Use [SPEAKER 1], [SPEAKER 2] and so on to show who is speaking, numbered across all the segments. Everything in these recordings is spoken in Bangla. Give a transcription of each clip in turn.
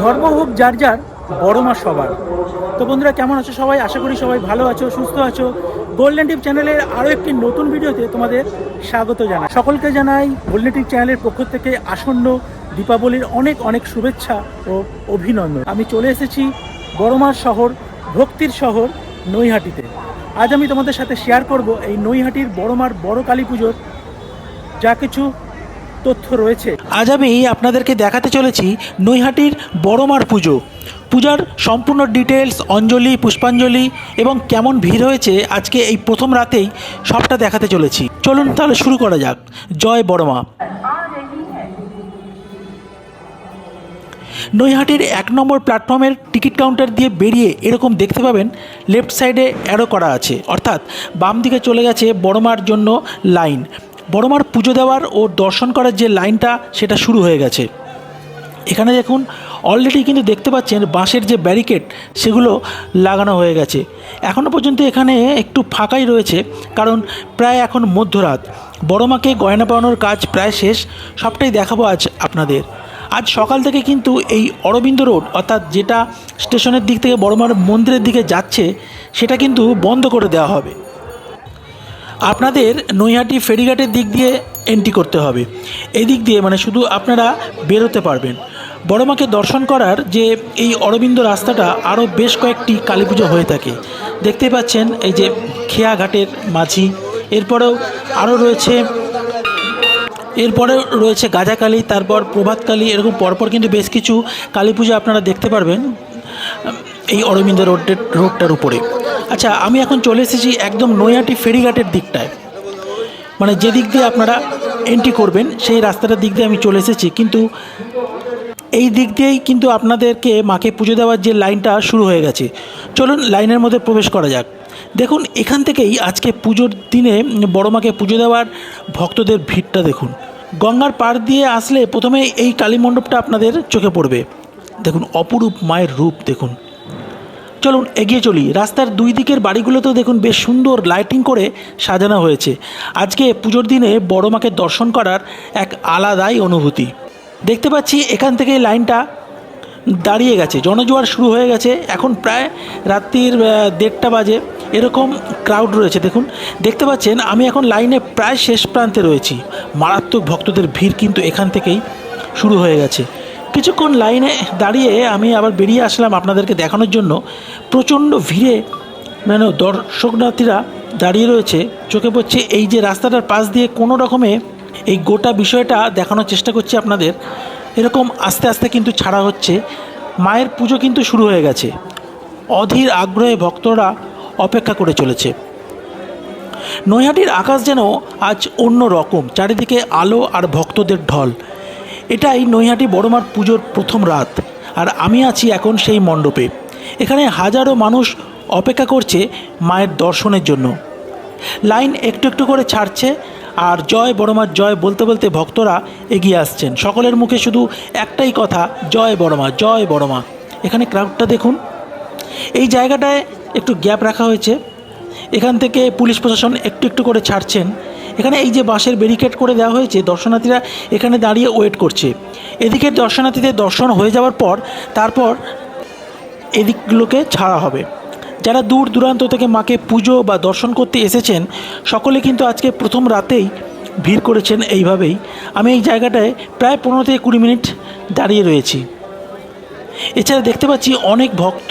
[SPEAKER 1] ধর্ম হোক যার যার, বড় মা সবার। তো বন্ধুরা, কেমন আছো সবাই? আশা করি সবাই ভালো আছো, সুস্থ আছো। গোল্ডেন টিপ চ্যানেলের আরও একটি নতুন ভিডিওতে তোমাদের স্বাগত জানাই। সকলকে জানাই গোল্ডেন টিপ চ্যানেলের পক্ষ থেকে আসন্ন দীপাবলির অনেক অনেক শুভেচ্ছা ও অভিনন্দন। আমি চলে এসেছি বড়মার শহর, ভক্তির শহর, নৈহাটিতে। আজ আমি তোমাদের সাথে শেয়ার করব এই নৈহাটির বড়মার বড় কালী পুজোর যা কিছু তথ্য রয়েছে। আজ আমি আপনাদেরকে দেখাতে চলেছি নৈহাটির বড়মার পুজো। পূজার সম্পূর্ণ ডিটেলস অঞ্জলি, পুষ্পাঞ্জলি এবং কেমন ভিড় হয়েছে আজকে এই প্রথম রাতেই সবটা দেখাতে চলেছি। চলুন তাহলে শুরু করা যাক। জয় বড়মা। নৈহাটির এক নম্বর প্ল্যাটফর্মের টিকিট কাউন্টার দিয়ে বেরিয়ে এরকম দেখতে পাবেন, লেফট সাইডে অ্যারো করা আছে। অর্থাৎ বাম দিকে চলে গেছে বড়মার জন্য লাইন। বড়মার পুজো দেওয়ার ও দর্শন করার যে লাইনটা, সেটা শুরু হয়ে গেছে। এখানে দেখুন অলরেডি কিন্তু দেখতে পাচ্ছেন বাঁশের যে ব্যারিকেড সেগুলো লাগানো হয়ে গেছে। এখনও পর্যন্ত এখানে একটু ফাঁকাই রয়েছে, কারণ প্রায় এখন মধ্যরাত। বড় মাকে গয়না পাওয়ানোর কাজ প্রায় শেষ, সবটাই দেখাবো আজ আপনাদের। আজ সকাল থেকে কিন্তু এই অরবিন্দ রোড, অর্থাৎ যেটা স্টেশনের দিক থেকে বড়মার মন্দিরের দিকে যাচ্ছে, সেটা কিন্তু বন্ধ করে দেওয়া হবে। আপনাদের নৈহাটি ফেরিঘাটের দিক দিয়ে এন্ট্রি করতে হবে। এই দিক দিয়ে মানে শুধু আপনারা বেরোতে পারবেন। বড়মাকে দর্শন করার যে এই অরবিন্দ রাস্তাটা, আরও বেশ কয়েকটি কালী পুজো হয়ে থাকে। দেখতে পাচ্ছেন এই যে খেয়াঘাটের মাঝি। এরপরেও আরও রয়েছে এরপরে রয়েছে গাজাকালী, তারপর প্রভাতকালী, এরকম পরপর কিন্তু বেশ কিছু কালী পুজো আপনারা দেখতে পারবেন, এই অরবিন্দ রোডের, রোডটার উপরে। আচ্ছা আমি এখন চলে এসেছি একদম নৈহাটি ফেরিঘাটের দিকটায়। মানে যে দিক দিয়ে আপনারা এন্ট্রি করবেন, সেই রাস্তাটার দিক দিয়ে আমি চলে এসেছি। কিন্তু এই দিক দিয়েই কিন্তু আপনাদেরকে মাকে পুজো দেওয়ার যে লাইনটা শুরু হয়ে গেছে। চলুন লাইনের মধ্যে প্রবেশ করা যাক। দেখুন, এখান থেকেই আজকে পুজোর দিনে বড় মাকে পুজো দেওয়ার ভক্তদের ভিড়টা দেখুন। গঙ্গার পাড় দিয়ে আসলে প্রথমে এই কালী মণ্ডপটা আপনাদের চোখে পড়বে। দেখুন, অপরূপ মায়ের রূপ দেখুন। চলুন, এগিয়ে চলি। রাস্তার দুই দিকের বাড়িগুলোতেও দেখুন, বেশ সুন্দর লাইটিং করে সাজানো হয়েছে। আজকে পুজোর দিনে বড় মাকে দর্শন করার এক আলাদাই অনুভূতি। দেখতে পাচ্ছি, এখান থেকে লাইনটা দাঁড়িয়ে গেছে। জনজোয়ার শুরু হয়ে গেছে। এখন প্রায় রাত্রির দেড়টা বাজে। এরকম ক্রাউড রয়েছে, দেখুন। দেখতে পাচ্ছেন, আমি এখন লাইনে প্রায় শেষ প্রান্তে রয়েছি। মারাত্মক ভক্তদের ভিড় কিন্তু এখান থেকেই শুরু হয়ে গেছে। কিছুক্ষণ লাইনে দাঁড়িয়ে আমি আবার বেরিয়ে আসলাম আপনাদেরকে দেখানোর জন্য। প্রচণ্ড ভিড়ে মানে দর্শকনাথীরা দাঁড়িয়ে রয়েছে। চোখে পড়ছে এই যে রাস্তাটার পাশ দিয়ে কোনো রকমে এই গোটা বিষয়টা দেখানোর চেষ্টা করছি আপনাদের। এরকম আস্তে আস্তে কিন্তু ছাড়া হচ্ছে। মায়ের পুজো কিন্তু শুরু হয়ে গেছে। অধীর আগ্রহে ভক্তরা অপেক্ষা করে চলেছে। নৈহাটির আকাশ যেন আজ অন্য রকম, চারিদিকে আলো আর ভক্তদের ঢল। এটাই নৈহাটি বড়মার পুজোর প্রথম রাত, আর আমি আছি এখন সেই মণ্ডপে। এখানে হাজারো মানুষ অপেক্ষা করছে মায়ের দর্শনের জন্য। লাইন একটু একটু করে ছাড়ছে আর জয় বড়মার জয় বলতে বলতে ভক্তরা এগিয়ে আসছেন। সকলের মুখে শুধু একটাই কথা, জয় বড়মা জয় বড়মা। এখানে ক্রাউডটা দেখুন। এই জায়গাটায় একটু গ্যাপ রাখা হয়েছে। এখান থেকে পুলিশ প্রশাসন একটু একটু করে ছাড়ছেন। এখানে এই যে বাঁশের ব্যারিকেড করে দেওয়া হয়েছে, দর্শনার্থীরা এখানে দাঁড়িয়ে ওয়েট করছে। এদিকে দর্শনার্থীদের দর্শন হয়ে যাওয়ার পর, তারপর এদিকগুলোকে ছাড়া হবে। যারা দূর দূরান্ত থেকে মাকে পুজো বা দর্শন করতে এসেছেন, সকলে কিন্তু আজকে প্রথম রাতেই ভিড় করেছেন এইভাবেই। আমি এই জায়গাটায় প্রায় পনেরো থেকে কুড়ি মিনিট দাঁড়িয়ে রয়েছি। এছাড়া দেখতে পাচ্ছি অনেক ভক্ত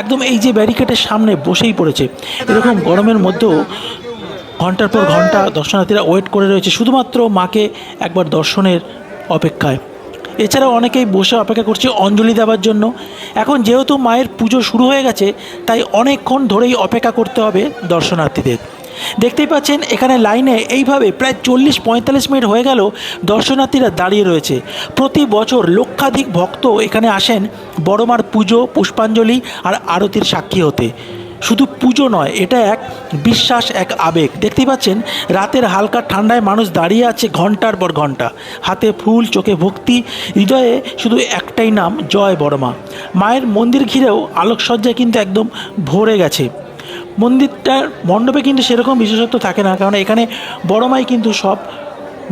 [SPEAKER 1] একদম এই যে ব্যারিকেডের সামনে বসেই পড়েছে। এরকম গরমের মধ্যেও ঘণ্টার পর ঘণ্টা দর্শনার্থীরা ওয়েট করে রয়েছে, শুধুমাত্র মাকে একবার দর্শনের অপেক্ষায়। এছাড়াও অনেকেই বসে অপেক্ষা করছে অঞ্জলি দেওয়ার জন্য। এখন যেহেতু মায়ের পুজো শুরু হয়ে গেছে, তাই অনেকক্ষণ ধরেই অপেক্ষা করতে হবে দর্শনার্থীদের। দেখতেই পাচ্ছেন, এখানে লাইনে এইভাবে প্রায় চল্লিশ পঁয়তাল্লিশ মিনিট হয়ে গেল দর্শনার্থীরা দাঁড়িয়ে রয়েছে। প্রতি বছর লক্ষাধিক ভক্ত এখানে আসেন বড়মার পুজো, পুষ্পাঞ্জলি আর আরতির সাক্ষী হতে। শুধু পুজো নয়, এটা এক বিশ্বাস, এক আবেগ। দেখতেই পাচ্ছেন, রাতের হালকা ঠান্ডায় মানুষ দাঁড়িয়ে আছে ঘণ্টার পর ঘণ্টা। হাতে ফুল, চোখে ভক্তি, হৃদয়ে শুধু একটাই নাম, জয় বড়মা। মায়ের মন্দির ঘিরেও আলোকসজ্জায় কিন্তু একদম ভরে গেছে। মন্দিরটার মণ্ডপে কিন্তু সেরকম বিশেষত্ব থাকে না, কারণ এখানে বড়মাই কিন্তু সব,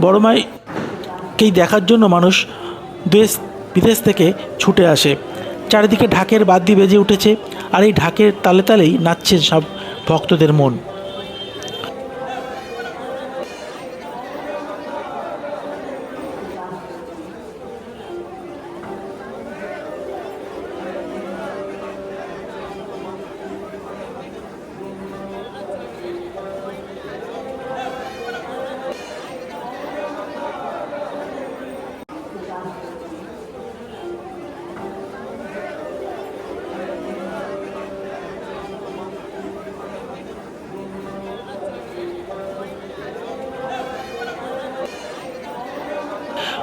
[SPEAKER 1] বড়মাইকেই দেখার জন্য মানুষ দেশ, বিদেশ থেকে ছুটে আসে। চারিদিকে ঢাকের বাদ্যি বেজে উঠেছে আর এই ঢাকের তালে তালেই নাচছে সব ভক্তদের মন।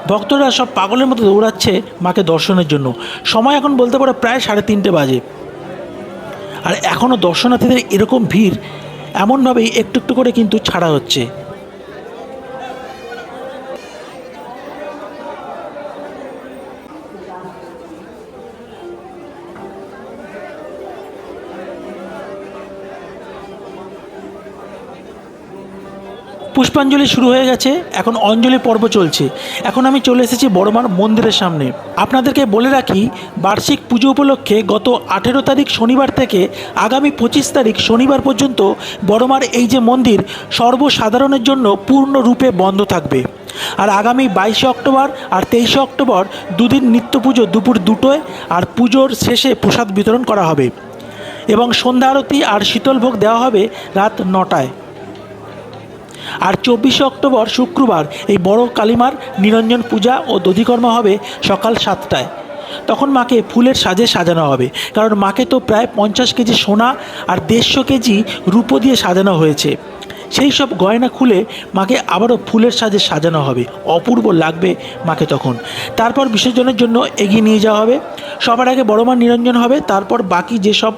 [SPEAKER 1] ভক্তরা সব পাগলের মতো দৌড়াচ্ছে মাকে দর্শনের জন্য। সময় এখন বলতে পারে প্রায় সাড়ে তিনটে বাজে। আর এখনও দর্শনার্থীদের এরকম ভিড়, এমনভাবেই একটু একটু করে কিন্তু ছাড়া হচ্ছে। পুষ্পাঞ্জলি শুরু হয়ে গেছে, এখন অঞ্জলি পর্ব চলছে। এখন আমি চলে এসেছি বড়মার মন্দিরের সামনে। আপনাদেরকে বলে রাখি, বার্ষিক পুজো উপলক্ষে গত আঠেরো তারিখ শনিবার থেকে আগামী পঁচিশ তারিখ শনিবার পর্যন্ত বড়মার এই যে মন্দির, সর্বসাধারণের জন্য পূর্ণরূপে বন্ধ থাকবে। আর আগামী বাইশে অক্টোবর আর তেইশে অক্টোবর দুদিন নিত্য পুজো দুপুর দুটোয় আর পুজোর শেষে প্রসাদ বিতরণ করা হবে। এবং সন্ধ্যা আরতি আর শীতলভোগ দেওয়া হবে রাত নটায়। আর চব্বিশে অক্টোবর শুক্রবার এই বড় কালিমার নিরঞ্জন পূজা ও দধিকর্মা হবে সকাল সাতটায়। তখন মাকে ফুলের সাজে সাজানো হবে, কারণ মাকে তো প্রায় পঞ্চাশ কেজি সোনা আর দেড়শো কেজি রূপো দিয়ে সাজানো হয়েছে। সেই সব গয়না খুলে মাকে আবারও ফুলের সাজে সাজানো হবে। অপূর্ব লাগবে মাকে তখন। তারপর বিসর্জনের জন্য এগিয়ে নিয়ে যাওয়া হবে। সবার আগে বড় মা নিরঞ্জন হবে, তারপর বাকি যেসব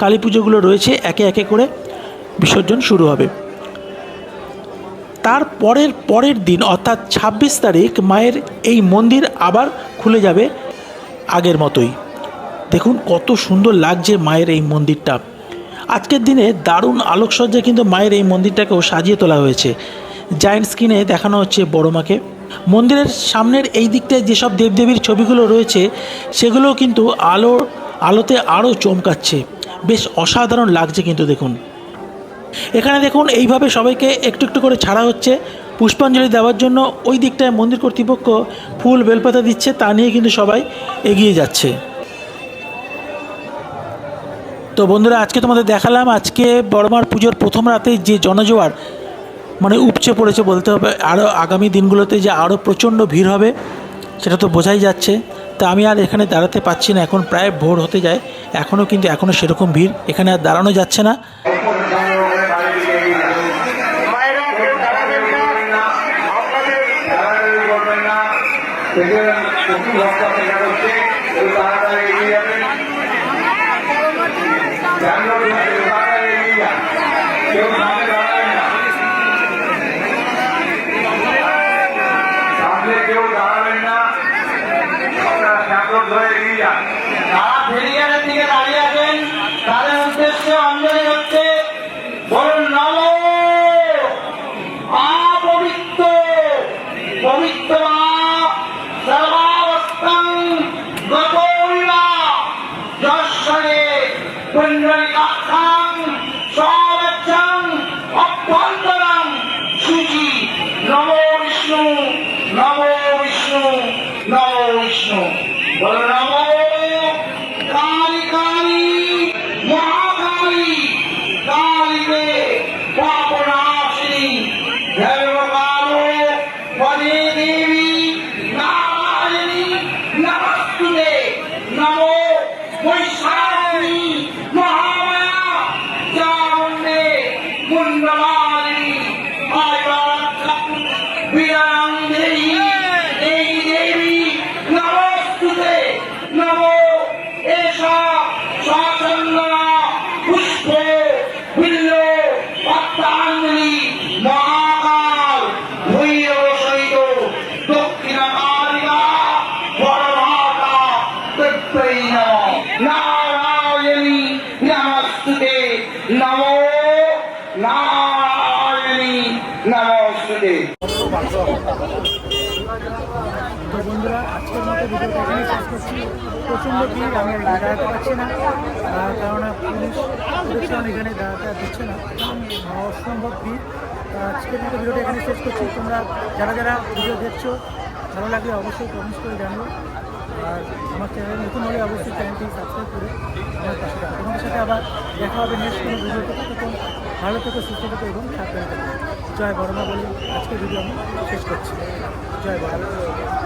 [SPEAKER 1] কালী পুজোগুলো রয়েছে, একে একে করে বিসর্জন শুরু হবে। তার পরের পরের দিন, অর্থাৎ ছাব্বিশ তারিখ, মায়ের এই মন্দির আবার খুলে যাবে আগের মতোই। দেখুন কত সুন্দর লাগছে মায়ের এই মন্দিরটা। আজকের দিনে দারুণ আলোকসজ্জায় কিন্তু মায়ের এই মন্দিরটাকেও সাজিয়ে তোলা হয়েছে। জায়েন্ট স্ক্রিনে দেখানো হচ্ছে বড় মাকে। মন্দিরের সামনের এই দিকটায় যেসব দেবদেবীর ছবিগুলো রয়েছে, সেগুলোও কিন্তু আলো আলোতে আরও চমকাচ্ছে। বেশ অসাধারণ লাগছে কিন্তু দেখুন। এখানে দেখুন, এইভাবে সবাইকে একটু একটু করে ছাড়া হচ্ছে। পুষ্পাঞ্জলি দেওয়ার জন্য ওই দিকটায় মন্দির কর্তৃপক্ষ ফুল বেলপাতা দিচ্ছে, তা নিয়ে কিন্তু সবাই এগিয়ে যাচ্ছে। তো বন্ধুরা, আজকে তোমাদের দেখালাম, আজকে বড়মার পুজোর প্রথম রাতে যে জনজোয়ার মানে উপচে পড়েছে বলতে হবে আরও আগামী দিনগুলোতে যে আরও প্রচণ্ড ভিড় হবে, সেটা তো বোঝাই যাচ্ছে। তা আমি আর এখানে দাঁড়াতে পারছি না, এখন প্রায় ভোর হতে যায় এখনও কিন্তু এখনও সেরকম ভিড়, এখানে আর দাঁড়ানো যাচ্ছে না
[SPEAKER 2] মায়েরা কেউ দাঁড়াবেন না আপনাদের দাঁড়াদাঁড়ি করবেন না থেকে প্রচুর ভক্ত অপেক্ষা করছে when running up
[SPEAKER 1] তো বন্ধুরা, আজকের মতো ভিডিওটা এখানেই শেষ করছি। প্রচণ্ড ভিড় আমি দাঁড়াতে পারছি না। কেননা পুলিশ এখানে দাঁড়াতে দিচ্ছে না। অসম্ভব ভিড়। আজকের মতো ভিডিওটা এখানে শেষ করছি। তোমরা যারা যারা ভিডিও দেখছ, ভালো লাগলে অবশ্যই কমেন্টস করে জানব আর আমার চ্যানেল নতুন হলে অবশ্যই চ্যানেলটি সাবস্ক্রাইব করে আমার পাশে থাকো। তোমাদের সাথে আবার দেখা হবে নেক্সট কোনো ভিডিওতে তখন ভালো থেকো, সুস্থ থেকো এবং সাবধানে থেকো। জয় বর্মা বলে আজকে ভিডিও আমি শেষ করছি। জয় বড়মা